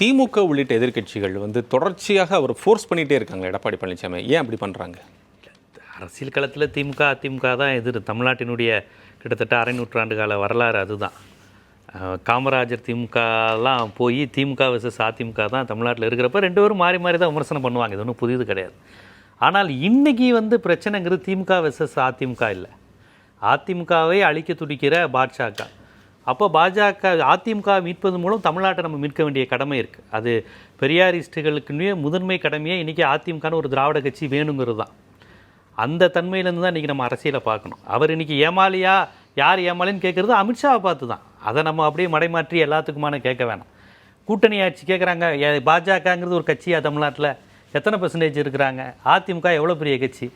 திமுக உள்ளிட்ட எதிர்க்கட்சிகள் வந்து தொடர்ச்சியாக அவர் ஃபோர்ஸ் பண்ணிகிட்டே இருக்காங்க எடப்பாடி பழனிசாமி ஏன் அப்படி பண்ணுறாங்க அரசியல் களத்தில் திமுக அதிமுக தான் எதிர். தமிழ்நாட்டினுடைய கிட்டத்தட்ட அரை நூற்றாண்டு கால வரலாறு அதுதான். காமராஜர் திமுகலாம் போய் திமுக விசஸ் அதிமுக தான் தமிழ்நாட்டில் இருக்கிறப்ப ரெண்டு பேரும் மாறி மாறி தான் விமர்சனம் பண்ணுவாங்க. இது ஒன்றும் புதிது கிடையாது. ஆனால் இன்னைக்கு வந்து பிரச்சனைங்கிறது திமுக விசஸ் அதிமுக இல்லை. அதிமுகவை அழிக்க துடிக்கிற பாஜக அப்போ பாஜக அதிமுக மீட்பது மூலம் தமிழ்நாட்டை நம்ம மீட்க வேண்டிய கடமை இருக்குது அது பெரியாரிஸ்டுகளுக்குன்னே முதன்மை கடமையே இன்றைக்கி அதிமுகன்னு ஒரு திராவிட கட்சி வேணுங்கிறது தான். அந்த தன்மையிலேருந்து தான் இன்றைக்கி நம்ம அரசியலை பார்க்கணும். அவர் இன்றைக்கி ஏமாலியா யார் ஏமாலின்னு கேட்குறது அமித்ஷாவை பார்த்து தான். அதை நம்ம அப்படியே மடைமாற்றி எல்லாத்துக்குமான கேட்க வேணாம். கூட்டணி ஆட்சி கேட்குறாங்க பாஜகங்கிறது ஒரு கட்சியாக தமிழ்நாட்டில்? எத்தனை பர்சன்டேஜ் இருக்கிறாங்க? அதிமுக எவ்வளோ பெரிய கட்சி?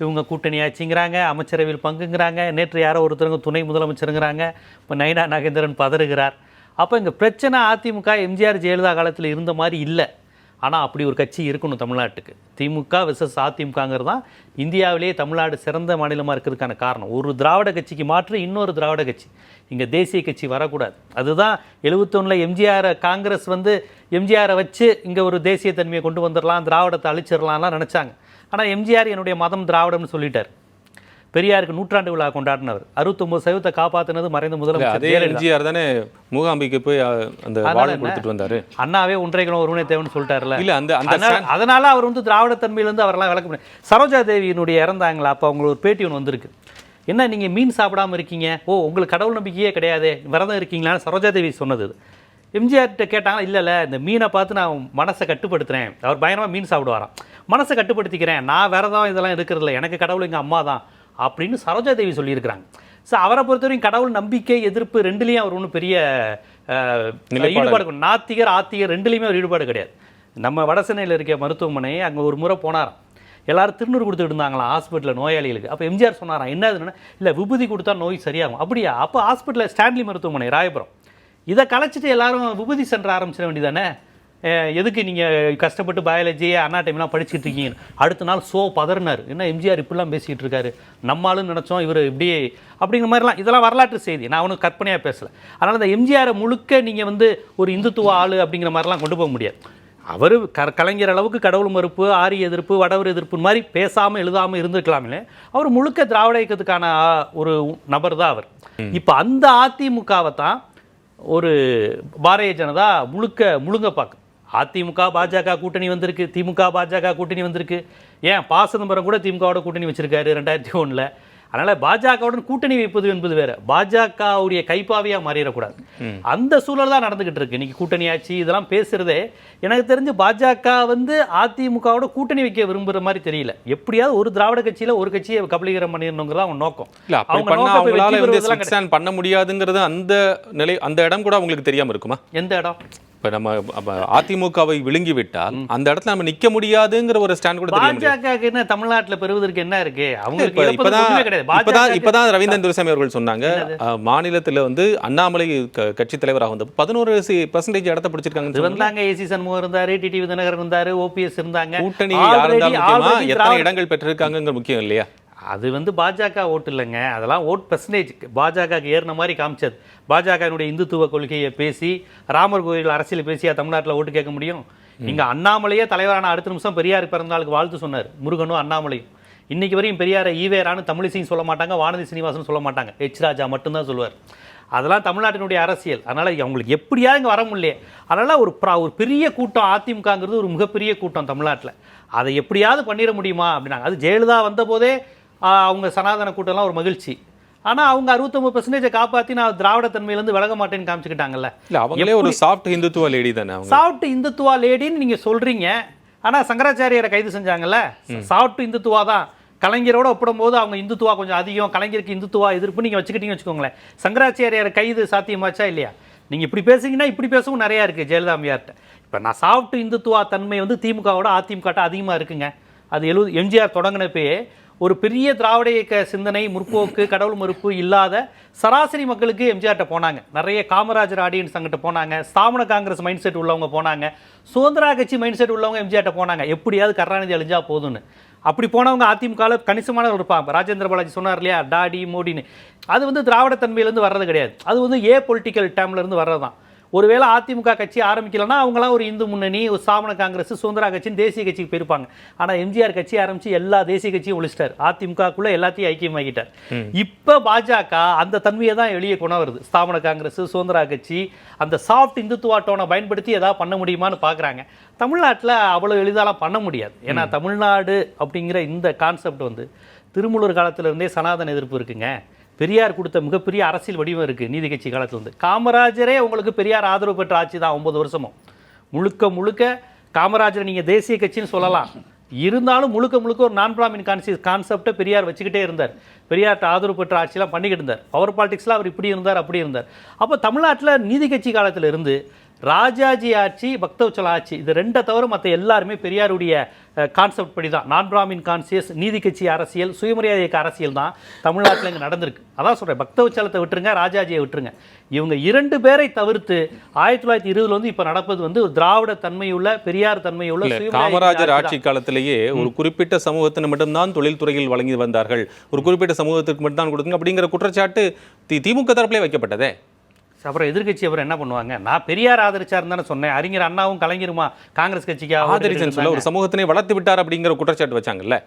இவங்க கூட்டணி ஆட்சிங்கிறாங்க அமைச்சரவையில் பங்குங்கிறாங்க. நேற்று யாரோ ஒருத்தருங்க துணை முதலமைச்சருங்கிறாங்க. இப்போ நைனா நாகேந்திரன் பதறுகிறார். அப்போ இங்கே பிரச்சனை அதிமுக எம்ஜிஆர் ஜெயலலிதா காலத்தில் இருந்த மாதிரி இல்லை. ஆனால் அப்படி ஒரு கட்சி இருக்கணும் தமிழ்நாட்டுக்கு. திமுக விசஸ் அதிமுகங்கிறது தான் இந்தியாவிலேயே தமிழ்நாடு சிறந்த மாநிலமாக இருக்கிறதுக்கான காரணம். ஒரு திராவிட கட்சிக்கு மாற்று இன்னொரு திராவிட கட்சி. இங்கே தேசிய கட்சி வரக்கூடாது. அதுதான் எழுபத்தொன்னில் எம்ஜிஆர் காங்கிரஸ் வந்து எம்ஜிஆரை வச்சு இங்கே ஒரு தேசிய தன்மையை கொண்டு வந்துடலாம் திராவிடத்தை அழிச்சிடலாம்லாம் நினச்சாங்க. ஆனால் எம்ஜிஆர் என்னுடைய மதம் திராவிடம்னு சொல்லிட்டார். பெரியாருக்கு நூற்றாண்டு விழா கொண்டாடினவர். அறுபத்தொம்பது சதவீதத்தை காப்பாற்றினது மறைந்த முதலமைச்சர் எம்ஜிஆர் தானே மூகாம்பிக்கு போய் அந்த? கொடுத்துட்டு வந்தாரு. அண்ணாவே ஒன்றை கிலோ ஒருவனே தேவன் சொல்லிட்டாருல இல்ல அந்த அதனால அவர் வந்து திராவிட தன்மையிலேருந்து அவரெல்லாம் விளக்க முடியும் சரோஜா தேவியினுடைய இறந்தாங்களா? அப்போ அவங்களுக்கு ஒரு பேட்டி ஒன்று வந்திருக்கு. என்ன நீங்கள் மீன் சாப்பிடாம இருக்கீங்க? ஓ உங்களுக்கு கடவுள் நம்பிக்கையே கிடையாதே. விரதம் இருக்கீங்களான்னு சரோஜா தேவி சொன்னது. எம்ஜிஆர்கிட்ட கேட்டாங்க இல்லை இல்லை இந்த மீனை பார்த்து நான் மனசை கட்டுப்படுத்துகிறேன் அவர் பயங்கரமாக மீன் சாப்பிடுவாராம். மனசை கட்டுப்படுத்திக்கிறேன். நான் விரதம் இதெல்லாம் இருக்கிறதில்ல எனக்கு கடவுள் எங்கள் அம்மா தான். அப்படின்னு சரோஜா தேவி சொல்லியிருக்கிறாங்க. ஸோ அவரை பொறுத்தவரைக்கும் கடவுள் நம்பிக்கை எதிர்ப்பு ரெண்டுலேயும் அவர் ஒன்றும் பெரிய ஈடுபாடு நாத்திகர் ஆத்திகர் ரெண்டுலேயுமே ஒரு ஈடுபாடு கிடையாது. நம்ம வடசென்னையில் இருக்க மருத்துவமனை அங்கே ஒரு முறை போனாராம். எல்லாரும் திருநூறு கொடுத்துட்டு இருந்தாங்களாம் ஹாஸ்பிட்டலில் நோயாளிகளுக்கு. அப்போ எம்ஜிஆர் சொன்னாராம் என்னதுன்னா இல்லை விபூதி கொடுத்தா நோய் சரியாகும். அப்படியா? அப்போ ஹாஸ்பிட்டலில் ஸ்டான்லி மருத்துவமனை ராயபுரம். இதை கலைச்சிட்டு எல்லாரும் விபூதி சென்டர் ஆரம்பிச்சிட வேண்டியதானே எதுக்கு நீங்கள் கஷ்டப்பட்டு பயாலஜி அனாட்டமிலாம் படிச்சுட்டு இருக்கீங்க? அடுத்த நாள் சோ பதறினார். என்ன எம்ஜிஆர் இப்படிலாம் பேசிக்கிட்டு இருக்காரு. நம்மளும் நினச்சோம் இவர் இப்படியே அப்படிங்கிற மாதிரிலாம். இதெல்லாம் வரலாற்று செய்தி. நான் ஒன்றும் கற்பனையாக பேசலை. அதனால் இந்த எம்ஜிஆரை முழுக்க நீங்கள் வந்து ஒரு இந்துத்துவ ஆளு அப்படிங்கிற மாதிரிலாம் கொண்டு போக முடியாது. அவர் க கலைஞர் அளவுக்கு கடவுள் மறுப்பு ஆரிய எதிர்ப்பு வடவர் எதிர்ப்பு மாதிரி பேசாமல் எழுதாமல் இருந்திருக்கலாமே. அவர் முழுக்க திராவிட இயக்கத்துக்கான ஒரு நபர் தான் அவர் இப்போ அந்த அதிமுகவை தான் ஒரு பாரதிய ஜனதா முழுக்க முழுங்க பார்க்கும். அதிமுக பாஜக கூட்டணி வந்திருக்கு திமுக பாஜக கூட்டணி வந்திருக்கு. ஏன் பா சிதம்பரம் கூட திமுகவோட கூட்டணி வச்சுருக்காரு ரெண்டாயிரத்தி ஒன்றில் அதனால் பாஜகவுடன் கூட்டணி வைப்பது என்பது வேற. பாஜகவுடைய கைப்பாவியாக மாறிடக்கூடாது. அந்த சூழல் தான் நடந்துகிட்டு இருக்கு. இன்னைக்கு கூட்டணி ஆட்சி இதெல்லாம் பேசுறதே எனக்கு தெரிஞ்சு பாஜக வந்து அதிமுகவோட கூட்டணி வைக்க விரும்புற மாதிரி தெரியல. எப்படியாவது ஒரு திராவிட கட்சியில ஒரு கட்சியை கபலீகரம் பண்ணிடணுங்கிறது அவங்க நோக்கம். இல்ல பண்ணா அவங்களால முடியாதுங்கிறது அந்த நிலை அந்த இடம் கூட அவங்களுக்கு தெரியாம இருக்குமா. எந்த இடம்? இப்ப நம்ம அதிமுகவை விழுங்கி விட்டால் அந்த இடத்துல நம்ம நிக்க முடியாதுங்கிற ஒரு ஸ்டாண்ட் கூட தெரிய முடியாது. பாஜக என்ன தமிழ்நாட்டுல பெறுவதற்கு என்ன இருக்கு? அவங்களுக்கு இப்பதான் இப்பதான் ரவீந்திரன் துரைசாமி அவர்கள் சொன்னாங்க. மாநிலத்துல வந்து அண்ணாமலை கட்சி தலைவராக வந்து பதினோரு பர்சன்டேஜ் இடத்த பிடிச்சிருக்காங்கன்னு சொன்னாங்க. இருந்தாங்க ஏசி சண்முகம் இருந்தாரு டிடி விதிநகர் இருந்தாரு ஓபிஎஸ் இருந்தாங்க. கூட்டணி யார் Already- இருந்தா முக்கியமா? already எத்தனை இடங்கள் பெற்றிருக்காங்கங்கிற முக்கியம் இல்லையா? அது வந்து பாஜக ஓட்டு இல்லைங்க. அதெல்லாம் ஓட் பெர்சன்டேஜ் பாஜகவுக்கு ஏறின மாதிரி காமிச்சது. பாஜகனுடைய இந்துத்துவ கொள்கையை பேசி ராமர் கோயில் அரசியல் பேசியா தமிழ்நாட்டில் ஓட்டு கேட்க முடியும்? இங்க அண்ணாமலையே தலைவரான அடுத்த நிமிஷம் பெரியார் பிறந்தாளுக்கு வாழ்த்து சொன்னார். முருகனும் அண்ணாமலையும். இன்னைக்கு வரையும் பெரியாரை ஈவேரான்னு தமிழிசையும் சொல்ல மாட்டாங்க வானதி சீனிவாசன் சொல்ல மாட்டாங்க. எச் ராஜா மட்டும்தான் சொல்லுவார். அதெல்லாம் தமிழ்நாட்டினுடைய அரசியல். அதனால் அவங்களுக்கு எப்படியா இங்கே வர முடியல அதனால் ஒரு ப்ரா ஒரு பெரிய கூட்டம் அதிமுகங்கிறது ஒரு மிகப்பெரிய கூட்டம் தமிழ்நாட்டில். அதை எப்படியாவது பண்ணிட முடியுமா? அப்படின்னாங்க. அது ஜெயலலிதா வந்தபோதே அவங்க சனாதன கூட்டம்லாம் ஒரு மகிழ்ச்சி. ஆனால் அவங்க அறுபத்தொம்பது பெர்சன்டேஜை காப்பாற்றி நான் திராவிட தன்மையிலேருந்து விலக மாட்டேன்னு காமிச்சுக்கிட்டாங்கல்ல. இல்ல அவங்களே ஒரு சாஃப்ட் இந்துத்துவ லேடி தானே சாஃப்ட் இந்துத்துவா லேடின்னு நீங்கள் சொல்கிறீங்க ஆனால் சங்கராச்சாரியரை கைது செஞ்சாங்கல்ல. சாஃப்ட் இந்துத்துவா தான். கலைஞரோட ஒப்பிடும்போது அவங்க இந்துத்துவா கொஞ்சம் அதிகம் கலைஞருக்கு இந்துத்துவா எதிர்ப்பு நீங்கள் வச்சுக்கிட்டீங்கன்னு வச்சுக்கோங்களேன். சங்கராச்சாரியார் கைது சாத்தியமாச்சா இல்லையா? நீங்கள் இப்படி பேசுனீங்கன்னா இப்படி பேசவும் நிறையா இருக்குது ஜெயலலிதா இப்போ நான் சாஃப்ட் இந்துத்துவா தன்மை வந்து திமுகவோட அதிமுகட்ட அதிகமாக இருக்குங்க. அது எழுபது எம்ஜிஆர் தொடங்கினப்பயே ஒரு பெரிய திராவிட இயக்க சிந்தனை முற்போக்கு கடவுள் மறுப்பு இல்லாத சராசரி மக்களுக்கு எம்ஜிஆர்ட்ட போனாங்க. நிறைய காமராஜர் ஆடியன்ஸ் அங்கிட்ட போனாங்க. ஸ்தாபன காங்கிரஸ் மைண்ட் செட் உள்ளவங்க போனாங்க. சுதந்திரா கட்சி மைண்ட் செட் உள்ளவங்க எம்ஜிஆர்ட்ட போனாங்க. எப்படியாவது கருணாநிதி அழிஞ்சா போதும்னு. அப்படி போனவங்க அதிமுகவில் கணிசமானவர் இருப்பாங்க. ராஜேந்திர பாலாஜி சொன்னார் இல்லையா? டாடி மோடின்னு. அது வந்து திராவிட தன்மையிலேருந்து வர்றது கிடையாது. அது வந்து ஏ பொலிட்டிக்கல் டேம்லேருந்து வர்றது தான் ஒருவேளை அதிமுக கட்சி ஆரம்பிக்கலன்னா அவங்களாம் ஒரு இந்து முன்னணி ஒரு ஸ்தாபன காங்கிரஸ் சுதந்திரா கட்சின்னு தேசிய கட்சிக்கு போயிருப்பாங்க. ஆனா எம்ஜிஆர் கட்சி ஆரம்பிச்சு எல்லா தேசிய கட்சியும் ஒழிச்சிட்டார். அதிமுகக்குள்ள எல்லாத்தையும் ஐக்கியமாக்கிட்டார். இப்ப பாஜக அந்த தன்மையை தான் வெளியே கொண்டு வருது. ஸ்தாபன காங்கிரஸ் சுதந்திரா கட்சி அந்த சாஃப்ட் இந்துத்துவா டோனை பயன்படுத்தி ஏதாவது பண்ண முடியுமான்னு பார்க்குறாங்க தமிழ்நாட்டில் அவ்வளோ எளிதாலாம் பண்ண முடியாது. ஏன்னா தமிழ்நாடு அப்படிங்கிற இந்த கான்செப்ட் வந்து திருமூலர் காலத்துல இருந்தே சனாதன எதிர்ப்பு இருக்குங்க. பெரியார் கொடுத்த மிகப்பெரிய அரசியல் வடிவம் இருக்குது நீதி கட்சி காலத்துலேருந்து காமராஜரே உங்களுக்கு பெரியார் ஆதரவு பெற்ற ஆட்சி தான் ஒம்பது வருஷமும். முழுக்க முழுக்க காமராஜரை நீங்கள் தேசிய கட்சின்னு சொல்லலாம். இருந்தாலும் முழுக்க முழுக்க ஒரு நான் பிராமின் கான்சி கான்செப்டை பெரியார் வச்சுக்கிட்டே இருந்தார். பெரியார்ட்ட ஆதரவு பெற்ற ஆட்சியெலாம் பண்ணிக்கிட்டு இருந்தார். பவர் பாலிடிக்ஸில் அவர் இப்படி இருந்தார் அப்படி இருந்தார். அப்போ தமிழ்நாட்டில் நீதி கட்சி காலத்தில் இருந்து ராஜாஜி ஆட்சி பக்தவச்சல ஆட்சி இது ரெண்டை தவிர மற்ற எல்லாருமே பெரியாருடைய கான்செப்ட் படி தான் நான் பிராமின் கான்சியஸ் நீதி கட்சி அரசியல் சுயமரியாதை இயக்க அரசியல் தான் தமிழ்நாட்டில் இங்கே நடந்திருக்கு. அதான் சொல்கிறேன் பக்தவச்சலத்தை விட்டுருங்க ராஜாஜியை விட்டுருங்க. இவங்க இரண்டு பேரை தவிர்த்து ஆயிரத்தி தொள்ளாயிரத்தி இருபதுல வந்து இப்போ நடப்பது வந்து திராவிட தன்மையுள்ள பெரியார் தன்மையுள்ள காமராஜர் ஆட்சி காலத்திலேயே ஒரு குறிப்பிட்ட சமூகத்தினர் மட்டும்தான் தொழில்துறையில் வழங்கி வந்தார்கள். ஒரு குறிப்பிட்ட சமூகத்துக்கு மட்டும்தான் கொடுங்க அப்படிங்கிற குற்றச்சாட்டு தி- திமுக தரப்பிலே வைக்கப்பட்டதே. அப்புறம் எதிர்க்கட்சி அப்புறம் என்ன பண்ணுவாங்க? நான் பெரியார் ஆதரிச்சாருன்னு தானே சொன்னேன். அறிஞர் அண்ணாவும் கலைஞருமா? காங்கிரஸ் கட்சிக்கு ஆதரிச்சேன்னு சொல்ல ஒரு சமூகத்தினை வளர்த்து விட்டார் அப்படிங்கிற குற்றச்சாட்டு வச்சாங்கல்ல?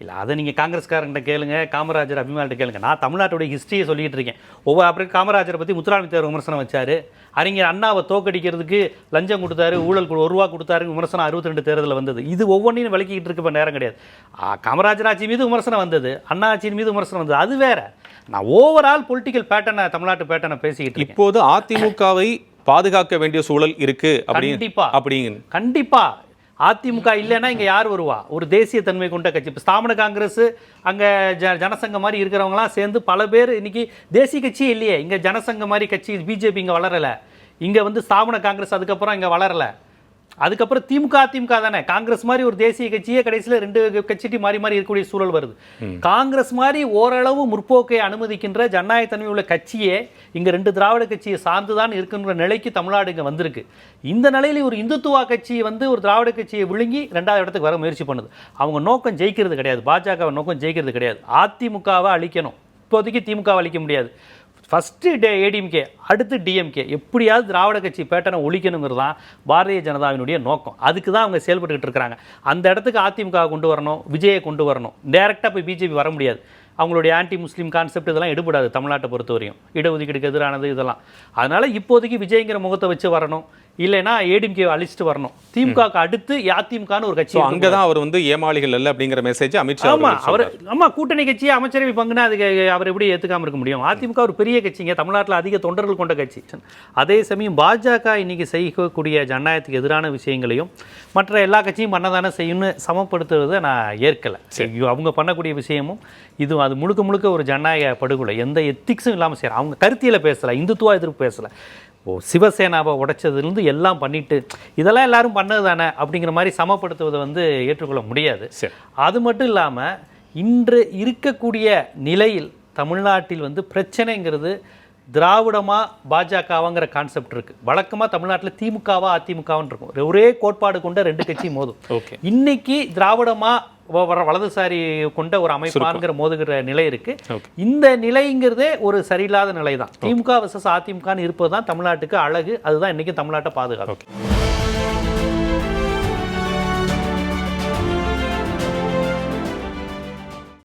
இல்லை அதை நீங்கள் காங்கிரஸ்காரங்கிட்ட கேளுங்க காமராஜர் அபிமானிட்ட கேளுங்க. நான் தமிழ்நாட்டுடைய ஹிஸ்ட்ரியை சொல்லிட்டு இருக்கேன். ஒவ்வொரு அப்புறம் காமராஜரை பற்றி முத்துராமலிங்க தேவர் விமர்சனம் வச்சாரு. அறிஞர் அண்ணாவை தோக்கடிக்கிறதுக்கு லஞ்சம் கொடுத்தாரு ஊழல் ஒரு ரூபா கொடுத்தாரு விமர்சனம் அறுபத்தி ரெண்டு தேர்தலில் வந்தது. இது ஒவ்வொன்றையும் விளக்கிக்கிட்டு இருக்க நேரம் கிடையாது. காமராஜர் ஆட்சி மீது விமர்சனம் வந்தது. அண்ணா ஆட்சியின் மீது விமர்சனம் வந்தது. அது வேற. நான் ஓவரால் பொலிட்டிக்கல் பேட்டர்னை தமிழ்நாட்டு பேட்டர்னை பேசிக்கிட்டு இப்போது அதிமுகவை பாதுகாக்க வேண்டிய சூழல் இருக்கு கண்டிப்பா. அப்படிங்க கண்டிப்பா. அதிமுக இல்லைன்னா இங்க யார் வருவா? ஒரு தேசிய தன்மை கொண்ட கட்சி. இப்போ ஸ்தாபன காங்கிரஸ் அங்க ஜ ஜனசங்கம் மாதிரி இருக்கிறவங்களாம் சேர்ந்து பல பேர் இன்னைக்கு தேசிய கட்சியே இல்லையே. இங்க ஜனசங்கம் மாதிரி கட்சி பிஜேபி இங்க வளரல. இங்க வந்து ஸ்தாபன காங்கிரஸ் அதுக்கப்புறம் இங்க வளரல. அதுக்கப்புறம் திமுக அதிமுக தானே? காங்கிரஸ் மாதிரி ஒரு தேசிய கட்சியே கடைசியில் ரெண்டு கட்சிட்டி மாறி மாறி இருக்கக்கூடிய சூழல் வருது. காங்கிரஸ் மாதிரி ஓரளவு முற்போக்கை அனுமதிக்கின்ற ஜனநாயக தன்மை உள்ள கட்சியே இங்க ரெண்டு திராவிட கட்சியை சார்ந்து தான் இருக்கின்ற நிலைக்கு தமிழ்நாடு இங்க வந்திருக்கு. இந்த நிலையில ஒரு இந்துத்துவா கட்சி வந்து ஒரு திராவிட கட்சியை விழுங்கி ரெண்டாவது இடத்துக்கு வர முயற்சி பண்ணுது. அவங்க நோக்கம் ஜெயிக்கிறது கிடையாது. பாஜக நோக்கம் ஜெயிக்கிறது கிடையாது. அதிமுகவை அழிக்கணும். இப்போதைக்கு திமுக அழிக்க முடியாது. ஃபஸ்ட்டு டே ஏடிஎம்கே அடுத்து டிஎம்கே எப்படியாவது திராவிட கட்சி பேட்டனை ஒழிக்கணுங்கிறது தான் பாரதிய ஜனதாவினுடைய நோக்கம். அதுக்கு தான் அவங்க செயல்பட்டுக்கிட்டு இருக்கிறாங்க. அந்த இடத்துக்கு அதிமுக கொண்டு வரணும் விஜயை கொண்டு வரணும். டேரெக்டாக போய் பிஜேபி வர முடியாது. அவங்களுடைய ஆன்டி முஸ்லீம் கான்செப்ட் இதெல்லாம் எடுபடாது தமிழ்நாட்டை பொறுத்தவரையும். இடஒதுக்கீடுக்கு எதிரானது இதெல்லாம். அதனால் இப்போதைக்கு விஜய்ங்கிற முகத்தை வச்சு வரணும். இல்லைன்னா ஏடிஎம்கே அழிச்சிட்டு வரணும். திமுகவுக்கு அடுத்து அதிமுகன்னு ஒரு கட்சி ஸோ இருக்கு. அங்கதான் அவர் வந்து ஏமாளிகள் அல்ல அப்படிங்கிற மெசேஜ் அமித்ஷா ஆமா அவர்கள் அவர். ஆமா கூட்டணி கட்சி அமைச்சரவை பங்குனா அதுக்கு அவர் எப்படி ஏத்துக்காம இருக்க முடியும்? அதிமுக ஒரு பெரிய கட்சிங்க தமிழ்நாட்டில் அதிக தொண்டர்கள் கொண்ட கட்சி. அதே சமயம் பாஜக இன்னைக்கு செய்யக்கூடிய ஜனநாயகத்துக்கு எதிரான விஷயங்களையும் மற்ற எல்லா கட்சியும் பண்ணதானே செய்யும்னு சமப்படுத்துவதை நான் ஏற்கலை. அவங்க பண்ணக்கூடிய விஷயமும் இது அது முழுக்க முழுக்க ஒரு ஜனநாயக படுகொலை. எந்த எத்திக்ஸும் இல்லாமல் செய்யற அவங்க கருத்தியல பேசல இந்துத்துவா எதிர்ப்பு பேசல. ஓ சிவசேனாவை உடைச்சதுலேருந்து எல்லாம் பண்ணிட்டு இதெல்லாம் எல்லாரும் பண்ணது தானே அப்படிங்கிற மாதிரி சமப்படுத்துவதை வந்து ஏற்றுக்கொள்ள முடியாது. அது மட்டும் இல்லாமல் இன்று இருக்கக்கூடிய நிலையில் தமிழ்நாட்டில் வந்து பிரச்சனைங்கிறது திராவிடமா பாஜகவாங்கிற கான்செப்ட் இருக்கு. வழக்கமா தமிழ்நாட்டில் திமுகவா அதிமுகவான்னு இருக்கும். ஒரே கோட்பாடு கொண்ட ரெண்டு கட்சி மோதும். ஓகே. இன்னைக்கு திராவிடமா வ- வர வலதுசாரி கொண்ட ஒரு அமைப்பாங்கிற மோதுகிற நிலை இருக்கு. இந்த நிலைங்கிறதே ஒரு சரியில்லாத நிலை தான் திமுக வர்சஸ் அதிமுகன்னு இருப்பது தான் தமிழ்நாட்டுக்கு அழகு. அதுதான் இன்னைக்கு தமிழ்நாட்டை பாதுகாக்கும்.